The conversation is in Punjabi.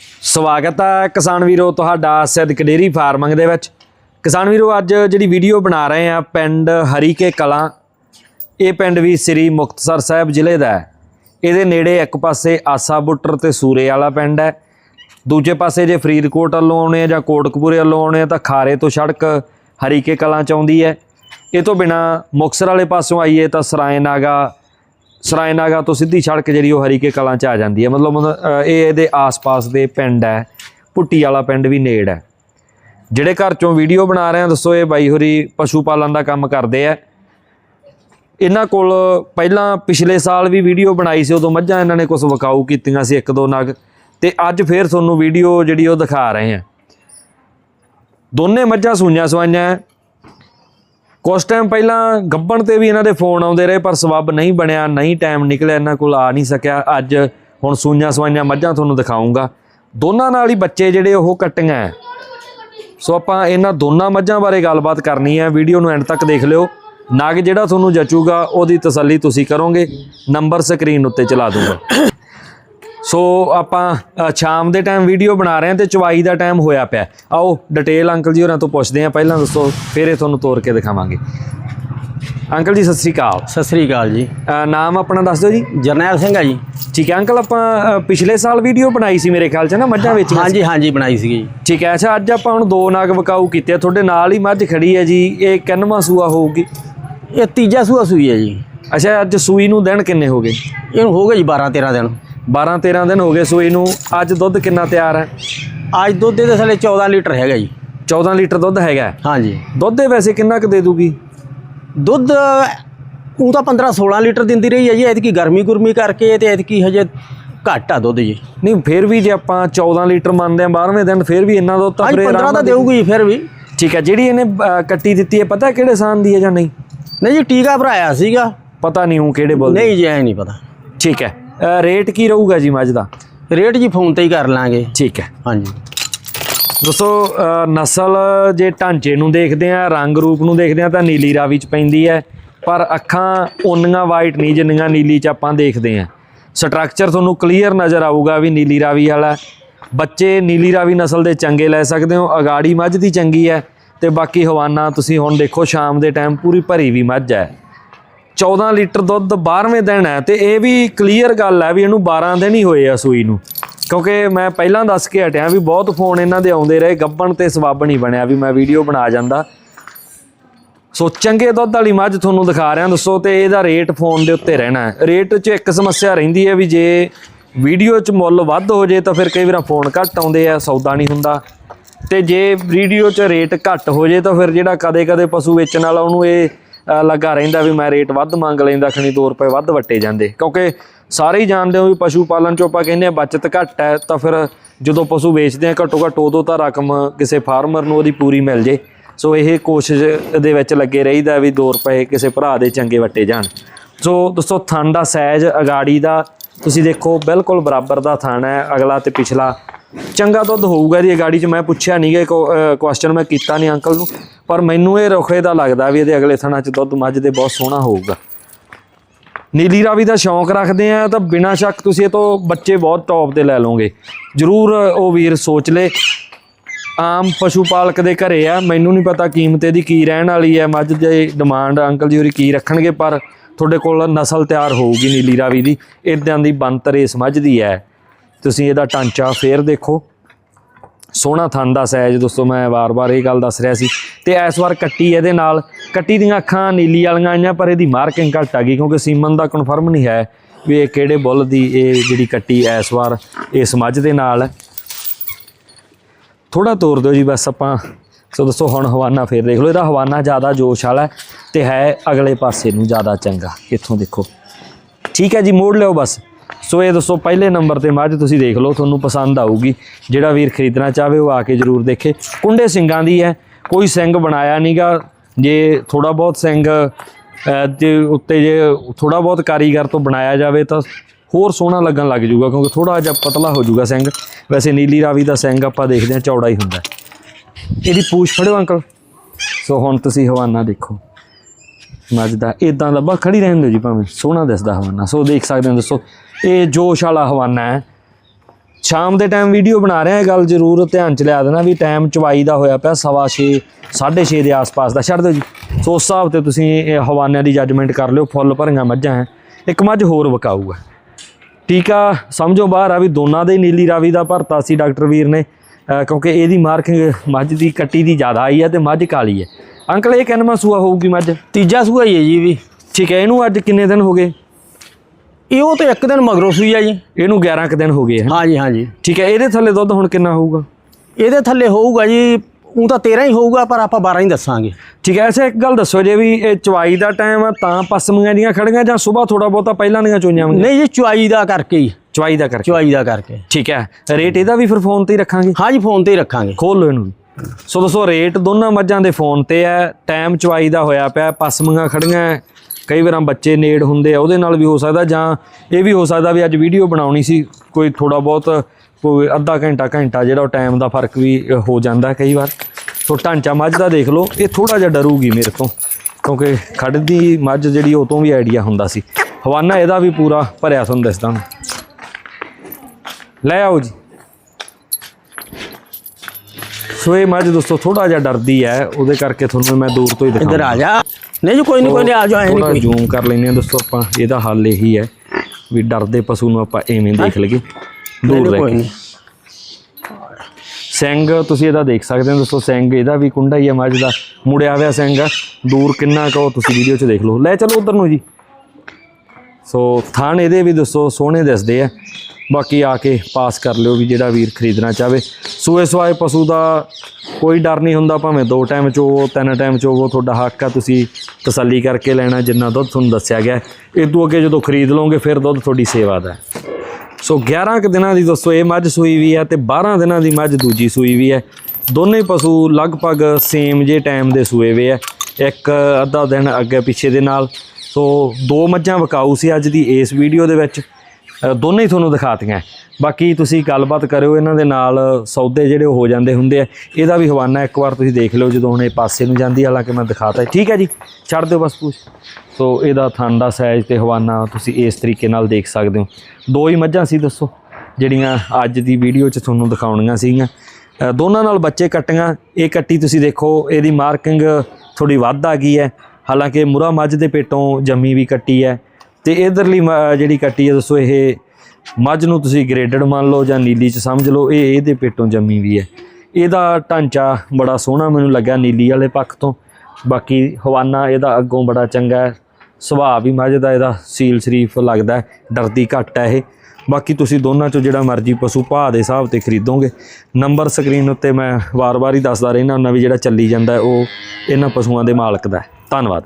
ਸਵਾਗਤ ਹੈ ਕਿਸਾਨ ਵੀਰੋ ਤੁਹਾਡਾ ਸਿੱਧਕ ਡੇਰੀ ਫਾਰਮਿੰਗ ਦੇ ਵਿੱਚ। ਕਿਸਾਨ ਵੀਰੋ, ਅੱਜ ਜਿਹੜੀ ਵੀਡੀਓ ਬਣਾ ਰਹੇ ਆ ਪਿੰਡ ਹਰੀਕੇ ਕਲਾਂ, ਇਹ ਪਿੰਡ ਵੀ ਸ੍ਰੀ ਮੁਕਤਸਰ ਸਾਹਿਬ ਜ਼ਿਲ੍ਹੇ ਦਾ ਹੈ। ਇਹਦੇ ਨੇੜੇ ਇੱਕ ਪਾਸੇ ਆਸਾ ਬੁੱਟਰ ਤੇ ਸੂਰੇ ਵਾਲਾ ਪਿੰਡ ਹੈ। ਦੂਜੇ ਪਾਸੇ ਜੇ ਫਰੀਦਕੋਟ ਵੱਲੋਂ ਆਉਣੇ ਆ ਜਾਂ ਕੋਟਕਪੂਰੇ ਵੱਲੋਂ ਆਉਣੇ ਆ ਤਾਂ ਖਾਰੇ ਤੋਂ ਸੜਕ ਹਰੀਕੇ ਕਲਾਂ ਚ ਆਉਂਦੀ ਹੈ। ਇਹ ਤੋਂ ਬਿਨਾ ਮੁਕਤਸਰ ਵਾਲੇ ਪਾਸੋਂ ਆਈਏ ਤਾਂ ਸਰਾਏ ਨਾਗਾ ਸਰਾਇਨਾਗਾ ਤੋਂ ਸਿੱਧੀ ਸੜਕ ਜਿਹੜੀ ਉਹ ਹਰੀਕੇ ਕਲਾਂ ਚ ਆ ਜਾਂਦੀ ਹੈ। ਮਤਲਬ ਅ, ਇਹ ਇਹਦੇ ਆਸ-ਪਾਸ ਦੇ ਪਿੰਡ ਹੈ। ਪੁੱਟੀ ਵਾਲਾ ਪਿੰਡ ਵੀ ਨੇੜ ਹੈ। ਜਿਹੜੇ ਘਰ ਚੋਂ ਵੀਡੀਓ ਬਣਾ ਰਹੇ ਆ ਦੱਸੋ ਇਹ ਬਾਈ ਹੋਰੀ ਪਸ਼ੂ ਪਾਲਣ ਦਾ ਕੰਮ ਕਰਦੇ ਆ। ਇਹਨਾਂ ਕੋਲ ਪਹਿਲਾਂ ਪਿਛਲੇ ਸਾਲ ਵੀ ਵੀਡੀਓ ਬਣਾਈ ਸੀ ਉਦੋਂ ਮੱਝਾਂ ਇਹਨਾਂ ਨੇ ਕੁਝ ਵਕਾਊ ਕੀਤੀਆਂ ਸੀ ਇੱਕ ਦੋ ਨਗ। ਤੇ ਅੱਜ ਫੇਰ ਤੁਹਾਨੂੰ ਵੀਡੀਓ ਜਿਹੜੀ ਉਹ ਦਿਖਾ ਰਹੇ ਆ ਦੋਨੇ ਮੱਝਾਂ ਸੂਈਆਂ ਸਵਾਈਆਂ ਹੈ। ਕੁਛ ਟਾਈਮ ਪਹਿਲਾਂ ਗੱਬਣ ਤੇ ਵੀ ਇਹਨਾਂ ਦੇ ਫੋਨ ਆਉਂਦੇ ਰਹੇ, ਪਰ ਸਬੱਬ ਨਹੀਂ ਬਣਿਆ, ਨਹੀਂ ਟਾਈਮ ਨਿਕਲਿਆ, ਇਹਨਾਂ ਕੋਲ ਆ ਨਹੀਂ ਸਕਿਆ। ਅੱਜ ਹੁਣ ਸੂਈਆਂ ਸਵਾਈਆਂ ਮੱਝਾਂ ਤੁਹਾਨੂੰ ਦਿਖਾਉਂਗਾ। ਦੋਨਾਂ ਨਾਲ ਹੀ ਬੱਚੇ ਜਿਹੜੇ ਉਹ ਕੱਟੀਆਂ ਹੈ। ਸੋ ਆਪਾਂ ਇਹਨਾਂ ਦੋਨਾਂ ਮੱਝਾਂ ਬਾਰੇ ਗੱਲਬਾਤ ਕਰਨੀ ਹੈ। ਵੀਡੀਓ ਨੂੰ ਐਂਡ ਤੱਕ ਦੇਖ ਲਿਓ। ਨਾਗ ਜਿਹੜਾ ਤੁਹਾਨੂੰ ਜਚੂਗਾ, ਉਹਦੀ ਤਸੱਲੀ ਤੁਸੀਂ ਕਰੋਗੇ। ਨੰਬਰ ਸਕਰੀਨ ਉੱਤੇ ਚਲਾ ਦੂੰਗਾ। ਸੋ ਆਪਾਂ ਸ਼ਾਮ ਦੇ ਟਾਈਮ ਵੀਡੀਓ ਬਣਾ ਰਹੇ ਹਾਂ ਤੇ ਚਵਾਈ ਦਾ ਟਾਈਮ ਹੋਇਆ ਪਿਆ ਆਓ ਡਿਟੇਲ ਅੰਕਲ ਜੀ ਹੋਰਾਂ ਤੋਂ ਪੁੱਛਦੇ ਹਾਂ। ਪਹਿਲਾਂ ਦੱਸੋ ਫਿਰ ਇਹ ਤੁਹਾਨੂੰ ਤੋਰ ਕੇ ਦਿਖਾਵਾਂਗੇ। ਅੰਕਲ ਜੀ ਸਤਿ ਸ੍ਰੀ ਅਕਾਲ। ਸਤਿ ਸ੍ਰੀ ਅਕਾਲ ਜੀ। ਨਾਮ ਆਪਣਾ ਦੱਸ ਦਿਓ ਜੀ। ਜਰਨੈਲ ਸਿੰਘ ਆ ਜੀ। ਠੀਕ ਹੈ ਅੰਕਲ ਆਪਾਂ ਪਿਛਲੇ ਸਾਲ ਵੀਡੀਓ ਬਣਾਈ ਸੀ ਮੇਰੇ ਖਿਆਲ ਚ ਨਾ ਮੱਝਾਂ ਵਿੱਚ ਹਾਂਜੀ ਹਾਂਜੀ ਬਣਾਈ ਸੀਗੀ ਜੀ। ਠੀਕ ਹੈ ਅੱਛਾ ਅੱਜ ਆਪਾਂ ਹੁਣ ਦੋ ਨਾਗ ਵਕਾਊ ਕੀਤੇ ਆ। ਤੁਹਾਡੇ ਨਾਲ ਹੀ ਮੱਝ ਖੜੀ ਹੈ ਜੀ। ਇਹ ਕਿੰਨਵਾਂ ਸੂਆ ਹੋਊਗੀ? ਇਹ ਤੀਜਾ ਸੂਆ ਸੂਈ ਹੈ ਜੀ। ਅੱਛਾ ਅੱਜ ਸੂਈ ਨੂੰ ਦਿਨ ਕਿੰਨੇ ਹੋ ਗਏ? ਇਹਨੂੰ ਹੋ ਗਏ ਜੀ 12 13 ਦਿਨ। 12 13 ਦਿਨ ਹੋ ਗਏ ਸੂਈ ਨੂੰ। ਅੱਜ ਦੁੱਧ ਕਿੰਨਾ ਤਿਆਰ ਹੈ? ਅੱਜ ਦੁੱਧ ਦੇ ਥਲੇ 14 ਲੀਟਰ ਹੈਗਾ ਜੀ। 14 ਲੀਟਰ ਦੁੱਧ ਹੈਗਾ ਹਾਂਜੀ। ਦੁੱਧ ਦੇ ਵੈਸੇ ਕਿੰਨਾ ਕੁ ਦੇ ਦੂਗੀ? ਦੁੱਧ ਉਹ ਤਾਂ 15 16 ਲੀਟਰ ਦਿੰਦੀ ਰਹੀ ਹੈ ਜੀ। ਐਤਕੀ ਗਰਮੀ ਗੁਰਮੀ ਕਰਕੇ ਤੇ ਐਤਕੀ ਹਜੇ ਘੱਟ ਆ ਦੁੱਧ ਜੀ। ਨਹੀਂ ਫਿਰ ਵੀ ਜੇ ਆਪਾਂ 14 ਲੀਟਰ ਮੰਨਦੇ ਆ 12ਵੇਂ ਦਿਨ ਫਿਰ ਵੀ ਇੰਨਾ ਦੁੱਧ ਤਾਂ ਫਿਰ 15 ਆਰਾਮ ਤਾਂ ਦੇਊਗੀ ਫਿਰ ਵੀ। ਠੀਕ ਹੈ ਜਿਹੜੀ ਇਹਨੇ ਕੱਟੀ ਦਿੱਤੀ ਹੈ ਪਤਾ ਕਿਹੜੇ ਸਾਨ ਦੀ ਹੈ ਜਾਂ ਨਹੀਂ? ਨਹੀਂ ਜੀ ਟੀਕਾ ਭਰਾਇਆ ਸੀਗਾ। ਪਤਾ ਨਹੀਂ ਹੂੰ ਕਿਹੜੇ ਬੋਲ ਨਹੀਂ ਜੀ ਐ ਨਹੀਂ ਪਤਾ। ਠੀਕ ਹੈ। ਰੇਟ ਕੀ ਰਹੂਗਾ ਜੀ ਮੱਝ ਦਾ? ਰੇਟ ਜੀ ਫੋਨ ਤੇ ਹੀ ਕਰ ਲਾਂਗੇ। ਠੀਕ ਹੈ। ਹਾਂਜੀ। ਦੋਸਤੋ ਨਸਲ ਜੇ ਢਾਂਚੇ ਨੂੰ ਦੇਖਦੇ ਆ ਰੰਗ ਰੂਪ ਨੂੰ ਦੇਖਦੇ ਆ ਤਾਂ ਨੀਲੀ ਰਾਵੀ ਚ ਪੈਂਦੀ ਹੈ। ਪਰ ਅੱਖਾਂ ਓਨੀਆਂ ਵਾਈਟ ਨਹੀਂ ਜਿੰਨੀਆਂ ਨੀਲੀ ਚ ਆਪਾਂ ਦੇਖਦੇ ਆ। ਸਟਰਕਚਰ ਤੁਹਾਨੂੰ ਕਲੀਅਰ ਨਜ਼ਰ ਆਊਗਾ ਵੀ ਨੀਲੀ ਰਾਵੀ ਵਾਲਾ। ਬੱਚੇ ਨੀਲੀ ਰਾਵੀ ਨਸਲ ਦੇ ਚੰਗੇ ਲੈ ਸਕਦੇ ਹੋ ਅਗਾੜੀ ਮੱਝ ਦੀ ਚੰਗੀ ਹੈ। ਤੇ ਬਾਕੀ ਹਵਾਨਾ ਤੁਸੀਂ ਹੁਣ ਦੇਖੋ ਸ਼ਾਮ ਦੇ ਟਾਈਮ ਪੂਰੀ ਭਰੀ ਵੀ ਮੱਝ ਹੈ। 14 ਲੀਟਰ ਦੁੱਧ 12ਵੇਂ ਦਿਨ ਹੈ ਤੇ ਇਹ ਵੀ ਕਲੀਅਰ ਗੱਲ ਹੈ ਵੀ ਇਹਨੂੰ 12 ਦਿਨ ਹੀ ਹੋਏ ਆ ਸੂਈ ਨੂੰ। ਕਿਉਂਕਿ ਮੈਂ ਪਹਿਲਾਂ ਦੱਸ ਕੇ ਹਟਿਆ ਵੀ ਬਹੁਤ ਫੋਨ ਇਹਨਾਂ ਦੇ ਆਉਂਦੇ ਰਹੇ, ਗੱਬਣ ਤੇ ਸਬੱਬ ਨਹੀਂ ਬਣਿਆ ਵੀ ਮੈਂ ਵੀਡੀਓ ਬਣਾ ਜਾਂਦਾ। ਸੋ ਚੰਗੇ ਦੁੱਧ ਵਾਲੀ ਮੱਝ ਤੁਹਾਨੂੰ ਦਿਖਾ ਰਿਹਾ ਦੱਸੋ ਤੇ ਇਹਦਾ ਰੇਟ ਫੋਨ ਦੇ ਉੱਤੇ ਰਹਿਣਾ ਹੈ। ਰੇਟ 'ਚ ਇੱਕ ਸਮੱਸਿਆ ਰਹਿੰਦੀ ਹੈ ਵੀ ਜੇ ਵੀਡੀਓ 'ਚ ਮੁੱਲ ਵੱਧ ਹੋ ਜੇ ਤਾਂ ਫਿਰ ਕਈ ਵਾਰ ਫੋਨ ਘੱਟ ਆਉਂਦੇ ਆ, ਸੌਦਾ ਨਹੀਂ ਹੁੰਦਾ। ਤੇ ਜੇ ਵੀਡੀਓ 'ਚ ਰੇਟ ਘੱਟ ਹੋ ਜੇ ਤਾਂ ਫਿਰ ਜਿਹੜਾ ਕਦੇ-ਕਦੇ ਪਸ਼ੂ ਵੇਚਣ ਵਾਲਾ ਉਹਨੂੰ ਇਹ ਲੱਗਾ ਰਹਿੰਦਾ ਵੀ ਮੈਂ ਰੇਟ ਵੱਧ ਮੰਗ ਲੈਂਦਾ, ਖਣੀ 2 ਰੁਪਏ ਵੱਧ ਵੱਟੇ ਜਾਂਦੇ। ਕਿਉਂਕਿ ਸਾਰੇ ਹੀ ਜਾਣਦੇ ਹੋ ਵੀ ਪਸ਼ੂ ਪਾਲਣ 'ਚੋਂ ਆਪਾਂ ਕਹਿੰਦੇ ਆ ਬਚਤ ਘੱਟ ਹੈ, ਤਾਂ ਫਿਰ ਜਦੋਂ ਪਸ਼ੂ ਵੇਚਦੇ ਆ, ਘੱਟੋ ਘੱਟ ਉਦੋਂ ਤਾਂ ਰਕਮ ਕਿਸੇ ਫਾਰਮਰ ਨੂੰ ਉਹਦੀ ਪੂਰੀ ਮਿਲ ਜੇ। ਸੋ ਇਹ ਕੋਸ਼ਿਸ਼ ਦੇ ਵਿੱਚ ਲੱਗੇ ਰਹੀਦਾ ਵੀ 2 ਰੁਪਏ ਕਿਸੇ ਭਰਾ ਦੇ ਚੰਗੇ ਵੱਟੇ ਜਾਣ। ਸੋ ਦੋਸਤੋ, ਥਣ ਦਾ ਸਾਈਜ਼ ਅਗਾੜੀ ਦਾ, ਤੁਸੀਂ ਦੇਖੋ ਬਿਲਕੁਲ ਬਰਾਬਰ ਦਾ ਥਣ ਹੈ। ਅਗਲਾ ਤੇ ਪਿਛਲਾ ਚੰਗਾ ਦੁੱਧ ਹੋਊਗਾ ਜੀ, ਅਗਾੜੀ 'ਚ ਮੈਂ ਪੁੱਛਿਆ ਨਹੀਂ ਕਿ ਕੁਐਸਚਨ ਮੈਂ ਕੀਤਾ ਨਹੀਂ ਅੰਕਲ ਨੂੰ। ਪਰ ਮੈਨੂੰ ਇਹ ਰੁਖੇ ਦਾ ਲੱਗਦਾ ਵੀ ਇਹਦੇ ਅਗਲੇ ਥਣਾ 'ਚ ਦੁੱਧ ਮੱਝ ਦੇ ਬਹੁਤ ਸੋਹਣਾ ਹੋਊਗਾ। ਨੀਲੀ ਰਾਵੀ ਦਾ ਸ਼ੌਂਕ ਰੱਖਦੇ ਆ ਤਾਂ ਬਿਨਾਂ ਸ਼ੱਕ ਤੁਸੀਂ ਇਹ ਤੋਂ ਬੱਚੇ ਬਹੁਤ ਟੌਪ ਦੇ ਲੈ ਲਓਗੇ। ਜਰੂਰ ਉਹ ਵੀਰ ਸੋਚ ਲੇ। ਆਮ ਪਸ਼ੂ ਪਾਲਕ ਦੇ ਘਰੇ ਆ, ਮੈਨੂੰ ਨਹੀਂ ਪਤਾ ਕੀਮਤ ਇਹਦੀ ਕੀ ਰਹਿਣ ਵਾਲੀ ਹੈ ਮੱਝ ਦੇ ਡਿਮਾਂਡ ਅੰਕਲ ਜੀ ਹੋਰੀ ਕੀ ਰੱਖਣਗੇ, ਪਰ ਤੁਹਾਡੇ ਕੋਲ ਨਸਲ ਤਿਆਰ ਹੋਊਗੀ ਨੀਲੀ ਰਾਵੀ ਦੀ। ਇਦਾਂ ਦੀ ਬੰਤਰ ਇਸ ਮੱਝ ਦੀ ਹੈ। ਤੁਸੀਂ ਇਹਦਾ ਟਾਂਚਾ ਫੇਰ ਦੇਖੋ। ਸੋਹਣਾ ਥਣ ਦਾ ਸਾਈਜ਼ ਦੋਸਤੋ, ਮੈਂ ਵਾਰ-ਵਾਰ ਇਹ ਗੱਲ ਦੱਸ ਰਿਹਾ ਸੀ। ਤੇ ਇਸ ਵਾਰ ਕੱਟੀ ਇਹਦੇ ਨਾਲ, ਕੱਟੀ ਦੀਆਂ ਅੱਖਾਂ ਨੀਲੀ ਵਾਲੀਆਂ ਆਈਆਂ, ਪਰ ਇਹਦੀ ਮਾਰਕਿੰਗ ਘੱਟ ਆ ਗਈ, ਕਿਉਂਕਿ ਸੀਮਨ ਦਾ ਕਨਫਰਮ ਨਹੀਂ ਹੈ ਵੀ ਇਹ ਕਿਹੜੇ ਬੁੱਲ ਦੀ ਇਹ ਜਿਹੜੀ ਕੱਟੀ ਇਸ ਵਾਰ ਇਸ ਮੱਝ ਦੇ ਨਾਲ। ਹੈ ਥੋੜਾ ਤੋਰ ਦਿਓ ਜੀ ਬਸ ਆਪਾਂ। ਸੋ ਦੋਸਤੋ, ਹੁਣ ਹਵਾਨਾ ਫੇਰ ਦੇਖ ਲਓ, ਇਹਦਾ ਹਵਾਨਾ ਜ਼ਿਆਦਾ ਜੋਸ਼ ਵਾਲਾ ਹੈ ਤੇ ਹੈ ਅਗਲੇ ਪਾਸੇ ਨੂੰ ਜ਼ਿਆਦਾ ਚੰਗਾ। ਇੱਥੋਂ ਦੇਖੋ। ਠੀਕ ਹੈ ਜੀ, ਮੋੜ ਲਿਓ ਬਸ। ਸੋ ਇਹ ਦੱਸੋ ਪਹਿਲੇ ਨੰਬਰ ਤੇ ਮੱਝ ਤੁਸੀਂ ਦੇਖ ਲਓ ਤੁਹਾਨੂੰ ਪਸੰਦ ਆਊਗੀ। ਜਿਹੜਾ ਵੀਰ ਖਰੀਦਣਾ ਚਾਹਵੇ ਉਹ ਆ ਕੇ ਜਰੂਰ ਦੇਖੇ। ਕੁੰਡੇ ਸਿੰਘਾਂ ਦੀ ਹੈ ਕੋਈ ਸਿੰਘ ਬਣਾਇਆ ਨਹੀਂਗਾ ਜੇ ਥੋੜਾ ਬਹੁਤ ਸਿੰਘ ਅਹ, ਉੱਤੇ ਜੇ ਥੋੜਾ ਬਹੁਤ ਕਾਰੀਗਰ ਤੋਂ ਬਣਾਇਆ ਜਾਵੇ ਤਾਂ ਹੋਰ ਸੋਹਣਾ ਲੱਗਣ ਲੱਗ ਜੂਗਾ ਕਿਉਂਕਿ ਥੋੜਾ ਜਿਹਾ ਪਤਲਾ ਹੋ ਜੂਗਾ ਸਿੰਘ। ਵੈਸੇ ਨੀਲੀ ਰਾਵੀ ਦਾ ਸਿੰਘ ਆਪਾਂ ਦੇਖਦੇ ਹਾਂ ਚੌੜਾ ਹੀ ਹੁੰਦਾ ਇਹਦੀ ਪੂਛ ਫੜਿਓ ਅੰਕਲ। ਸੋ ਹੁਣ ਤੁਸੀਂ ਹਵਾਨਾ ਦੇਖੋ। ਮੱਝ ਦਾ ਇਦਾਂ ਲੱਭਾ ਖੜੀ ਰਹਿਣ ਦਿਓ ਜੀ ਭਾਵੇਂ ਸੋਹਣਾ ਦਿਸਦਾ ਹਵਾਨਾ। ਸੋ ਦੇਖ ਸਕਦੇ ਹੋ ਦੱਸੋ ਇਹ ਜੋਸ਼ ਵਾਲਾ ਹਵਾਨਾ ਹੈ। ਸ਼ਾਮ ਦੇ ਟਾਈਮ ਵੀਡੀਓ ਬਣਾ ਰਹੇ ਇਹ ਗੱਲ ਜ਼ਰੂਰ ਧਿਆਨ ਚ ਲਿਆ ਦੇਣਾ ਵੀ ਟਾਈਮ ਚਵਾਈ ਦਾ ਹੋਇਆ ਪਿਆ ਸਵਾ ਛੇ, ਸਾਢੇ 6:30 ਦੇ ਆਸ-ਪਾਸ ਦਾ। ਛੱਡ ਦਿਓ ਜੀ। ਸੋ ਉਸ ਹਿਸਾਬ ਤੇ ਤੁਸੀਂ ਇਹ ਹਵਾਨਿਆਂ ਦੀ ਜੱਜਮੈਂਟ ਕਰ ਲਿਓ ਫੁੱਲ ਭਰੀਆਂ ਮੱਝਾਂ ਹੈ। ਇੱਕ ਮੱਝ ਹੋਰ ਵਿਕਾਊ ਹੈ। ਟੀਕਾ ਸਮਝੋ ਬਾਹਰ ਆ ਵੀ ਦੋਨਾਂ ਦੇ ਨੀਲੀ ਰਾਵੀ ਦਾ ਭਰਤਾ ਸੀ ਡਾਕਟਰ ਵੀਰ ਨੇ ਕਿਉਂਕਿ ਇਹਦੀ ਮਾਰਕਿੰਗ ਮੱਝ ਦੀ ਕੱਟੀ ਦੀ ਜ਼ਿਆਦਾ ਆਈ ਹੈ ਤੇ ਮੱਝ ਕਾਲੀ ਹੈ। ਅੰਕਲ ਇਹ ਕਿੰਨਵਾਂ ਸੂਆ ਹੋਊਗੀ ਮੱਝ? ਤੀਜਾ ਸੂਆ ਹੀ ਹੈ ਜੀ ਵੀ। ਠੀਕ ਹੈ ਇਹਨੂੰ ਅੱਜ ਕਿੰਨੇ ਦਿਨ ਹੋ ਗਏ? ਇਹ ਉਹ ਤੇ ਇੱਕ ਦਿਨ ਮਗਰੋਂ ਸੂਈ ਆ ਜੀ। ਇਹਨੂੰ 11 ਕੁ ਦਿਨ ਹੋ ਗਏ ਹਨ ਹਾਂਜੀ ਹਾਂਜੀ। ਠੀਕ ਹੈ ਇਹਦੇ ਥੱਲੇ ਦੁੱਧ ਹੁਣ ਕਿੰਨਾ ਹੋਊਗਾ? ਇਹਦੇ ਥੱਲੇ ਹੋਊਗਾ ਜੀ ਉਹ ਤਾਂ 13 ਹੀ ਹੋਊਗਾ ਪਰ ਆਪਾਂ 12 ਹੀ ਦੱਸਾਂਗੇ। ਠੀਕ ਹੈ ਐਸੇ ਇੱਕ ਗੱਲ ਦੱਸੋ ਜੇ ਵੀ ਇਹ ਚਵਾਈ ਦਾ ਟਾਈਮ ਆ ਤਾਂ ਪਸਮੀਆਂ ਦੀਆਂ ਖੜੀਆਂ ਜਾਂ ਸਵੇਰ ਥੋੜਾ ਬਹੁਤਾ ਪਹਿਲਾਂ ਦੀਆਂ ਚੋਈਆਂ ਨਹੀਂ ਜੀ ਚੁਆਈ ਦਾ ਕਰਕੇ ਹੀ। ਚਵਾਈ ਦਾ ਕਰਕੇ। ਚੁਆਈ ਦਾ ਕਰਕੇ। ਠੀਕ ਹੈ ਰੇਟ ਇਹਦਾ ਵੀ ਫਿਰ ਫੋਨ ਤੇ ਹੀ ਰੱਖਾਂਗੇ? ਹਾਂਜੀ ਫੋਨ ਤੇ ਹੀ ਰੱਖਾਂਗੇ। ਖੋਲ ਲਓ ਇਹਨੂੰ। ਸੋ ਦੋਸਤੋ ਰੇਟ ਦੋਨਾਂ ਮੱਝਾਂ ਦੇ ਫੋਨ ਤੇ ਹੈ ਟਾਈਮ ਚਵਾਈ ਦਾ ਹੋਇਆ ਪਿਆ ਪਸਮੀਆਂ ਖੜੀਆਂ ਹੈ। ਕਈ ਵਾਰਾਂ ਬੱਚੇ ਨੇੜ ਹੁੰਦੇ ਆ, ਉਹਦੇ ਨਾਲ ਵੀ ਹੋ ਸਕਦਾ ਜਾਂ ਇਹ ਵੀ ਹੋ ਸਕਦਾ ਵੀ ਅੱਜ ਵੀਡੀਓ ਬਣਾਉਣੀ ਸੀ, ਕੋਈ ਥੋੜਾ ਬਹੁਤ ਕੋਈ ਅੱਧਾ ਘੰਟਾ ਘੰਟਾ ਜਿਹੜਾ ਉਹ ਟਾਈਮ ਦਾ ਫ਼ਰਕ ਵੀ ਹੋ ਜਾਂਦਾ ਕਈ ਵਾਰ। ਸੋ ਢਾਂਚਾ ਮੱਝ ਦਾ ਦੇਖ ਲਓ, ਇਹ ਥੋੜਾ ਜਿਹਾ ਡਰੂਗੀ ਮੇਰੇ ਤੋਂ, ਕਿਉਂਕਿ ਖੜਦੀ ਮੱਝ ਜਿਹੜੀ ਉਹ ਤੋਂ ਵੀ ਆਈਡੀਆ ਹੁੰਦਾ ਸੀ। ਹਵਾਨਾ ਇਹਦਾ ਵੀ ਪੂਰਾ ਭਰਿਆ ਤੁਹਾਨੂੰ ਦੱਸਦਾ ਲੈ ਆਓ ਜੀ। ਸੋ ਇਹ ਮੱਝ ਦੋਸਤੋ ਥੋੜਾ ਜਿਹਾ ਡਰਦੀ ਹੈ ਉਹਦੇ ਕਰਕੇ ਤੁਹਾਨੂੰ ਮੈਂ ਦੂਰ ਤੋਂ ਹੀ ਇੱਧਰ ਦਿਖਾਉਂਦਾ ਆ ਜਾ। ਨਹੀਂ ਜੀ ਕੋਈ ਨਹੀਂ ਕੋਈ ਨਹੀਂ ਆ ਜਾ ਐ ਨਹੀਂ ਕੋਈ। ਜ਼ੂਮ ਕਰ ਲੈਂਦੇ ਹਾਂ ਦੋਸਤੋ ਆਪਾਂ। ਇਹਦਾ ਹੱਲ ਇਹੀ ਹੈ ਵੀ ਡਰਦੇ ਪਸ਼ੂ ਨੂੰ ਆਪਾਂ ਐਵੇਂ ਦੇਖ ਲਈਏ। ਦੂਰ ਰਹਿ ਕੇ। ਸਿੰਘ ਤੁਸੀਂ ਇਹਦਾ ਦੇਖ ਸਕਦੇ ਹੋ ਦੋਸਤੋ ਸਿੰਘ ਇਹਦਾ ਵੀ ਕੁੰਡਾ ਹੀ ਹੈ ਮੱਝ ਦਾ। ਮੁੜਿਆ ਹੋਇਆ ਸਿੰਘ ਆ। ਦੂਰ ਕਿੰਨਾ ਕੋ ਤੁਸੀਂ ਵੀਡੀਓ 'ਚ ਦੇਖ ਲਓ। ਲੈ ਚਲੋ ਉਧਰ ਨੂੰ ਜੀ। ਸੋ ਥਾਣ ਇਹਦੇ ਵੀ ਦੱਸੋ ਸੋਹਣੇ ਦਿਸਦੇ ਆ। ਬਾਕੀ ਆ ਕੇ ਪਾਸ ਕਰ ਲਿਓ ਵੀ ਜਿਹੜਾ ਵੀਰ ਖਰੀਦਣਾ ਚਾਹਵੇ। ਸੂਏ ਸਵਾਏ ਪਸ਼ੂ ਦਾ ਕੋਈ ਡਰ ਨਹੀਂ ਹੁੰਦਾ, ਭਾਵੇਂ ਦੋ ਟਾਈਮ ਚੋਵੋ ਤਿੰਨ ਟਾਈਮ ਚੋਵੋ ਤੁਹਾਡਾ ਹੱਕ ਆ, ਤੁਸੀਂ ਤਸੱਲੀ ਕਰਕੇ ਲੈਣਾ, ਜਿੰਨਾ ਦੁੱਧ ਤੁਹਾਨੂੰ ਦੱਸਿਆ ਗਿਆ। ਇਹ ਤੋਂ ਅੱਗੇ ਜਦੋਂ ਖਰੀਦ ਲਓਗੇ, ਫਿਰ ਦੁੱਧ ਤੁਹਾਡੀ ਸੇਵਾ ਦਾ ਸੋ 11 ਕੁ ਦਿਨਾਂ ਦੀ ਦੋਸਤੋ ਇਹ ਮੱਝ ਸੂਈ ਵੀ ਹੈ ਤੇ 12 ਦਿਨਾਂ ਦੀ ਮੱਝ ਦੂਜੀ ਸੂਈ ਵੀ ਹੈ। ਦੋਨੇ ਪਸ਼ੂ ਲਗਭਗ ਸੇਮ ਜੇ ਟਾਈਮ ਦੇ ਸੂਏ ਵੇ ਹੈ। ਇੱਕ ਅੱਧਾ ਦਿਨ ਅੱਗੇ ਪਿੱਛੇ ਦੇ ਨਾਲ। ਸੋ ਦੋ ਮੱਝਾਂ ਵਿਕਾਊ ਸੀ ਅੱਜ ਦੀ ਇਸ ਵੀਡੀਓ ਦੇ ਵਿੱਚ। ਦੋਨੇ ਹੀ ਤੁਹਾਨੂੰ ਦਿਖਾਤੀਆਂ। ਬਾਕੀ ਤੁਸੀਂ ਗੱਲਬਾਤ ਕਰਿਓ ਇਹਨਾਂ ਦੇ ਨਾਲ, ਸੌਦੇ ਜਿਹੜੇ ਉਹ ਹੋ ਜਾਂਦੇ ਹੁੰਦੇ ਆ। ਇਹਦਾ ਵੀ ਹਵਾਨਾ ਇੱਕ ਵਾਰ ਤੁਸੀਂ ਦੇਖ ਲਿਓ ਜਦੋਂ ਹੁਣ ਇਹ ਪਾਸੇ ਨੂੰ ਜਾਂਦੀ ਹਾਲਾਂਕਿ ਮੈਂ ਦਿਖਾਤਾ ਠੀਕ ਹੈ ਜੀ, ਛੱਡ ਦਿਓ ਬਸ ਪੁੱਛ ਸੋ ਇਹਦਾ ਥਣ ਦਾ ਸਾਈਜ਼ ਤੇ ਹਵਾਨਾ ਤੁਸੀਂ ਇਸ ਤਰੀਕੇ ਨਾਲ ਦੇਖ ਸਕਦੇ ਹੋ। ਦੋ ਹੀ ਮੱਝਾਂ ਸੀ ਦੱਸੋ, ਜਿਹੜੀਆਂ ਅੱਜ ਦੀ ਵੀਡੀਓ 'ਚ ਤੁਹਾਨੂੰ ਦਿਖਾਉਣੀਆਂ ਸੀਗੀਆਂ। ਦੋਨਾਂ ਨਾਲ ਬੱਚੇ ਕੱਟੀਆਂ। ਇਹ ਕੱਟੀ ਤੁਸੀਂ ਦੇਖੋ, ਇਹਦੀ ਮਾਰਕਿੰਗ ਥੋੜੀ ਵੱਧ ਆ ਗਈ ਹੈ। ਹਾਲਾਂਕਿ ਮੁਰਾ ਮੱਝ ਦੇ ਪੇਟੋਂ ਜੰਮੀ ਵੀ ਕੱਟੀ ਹੈ। ਤੇ ਇਧਰਲੀ ਜਿਹੜੀ ਕੱਟੀ ਹੈ ਦੱਸੋ ਇਹ ਮੱਝ ਨੂੰ ਤੁਸੀਂ ਗ੍ਰੇਡਡ ਮੰਨ ਲਓ ਜਾਂ ਨੀਲੀ 'ਚ ਸਮਝ ਲਓ, ਇਹ ਇਹਦੇ ਪੇਟੋਂ ਜੰਮੀ ਵੀ ਹੈ। ਇਹਦਾ ਢਾਂਚਾ ਬੜਾ ਸੋਹਣਾ ਮੈਨੂੰ ਲੱਗਾ ਨੀਲੀ ਵਾਲੇ ਪੱਖ ਤੋਂ। ਬਾਕੀ ਹਵਾਨਾ ਇਹਦਾ ਅੱਗੋਂ ਬੜਾ ਚੰਗਾ ਹੈ। ਸੁਭਾਅ ਵੀ ਮੱਝ ਦਾ ਇਹਦਾ ਸੀਲ ਸ਼ਰੀਫ ਲੱਗਦਾ ਡਰਦੀ ਘੱਟ ਹੈ ਇਹ। ਬਾਕੀ ਤੁਸੀਂ ਦੋਨਾਂ ਚੋਂ ਜਿਹੜਾ ਮਰਜ਼ੀ ਪਸ਼ੂ ਭਾਅ ਦੇ ਹਿਸਾਬ ਤੇ ਖਰੀਦੋਗੇ। ਨੰਬਰ ਸਕਰੀਨ ਉੱਤੇ ਮੈਂ ਵਾਰ-ਵਾਰ ਹੀ ਦੱਸਦਾ ਰਹਿਣਾ ਹੁੰਦਾ ਵੀ ਜਿਹੜਾ ਚੱਲੀ ਜਾਂਦਾ ਉਹ ਇਹਨਾਂ ਪਸ਼ੂਆਂ ਦੇ ਮਾਲਕ ਦਾ ਧੰਨਵਾਦ।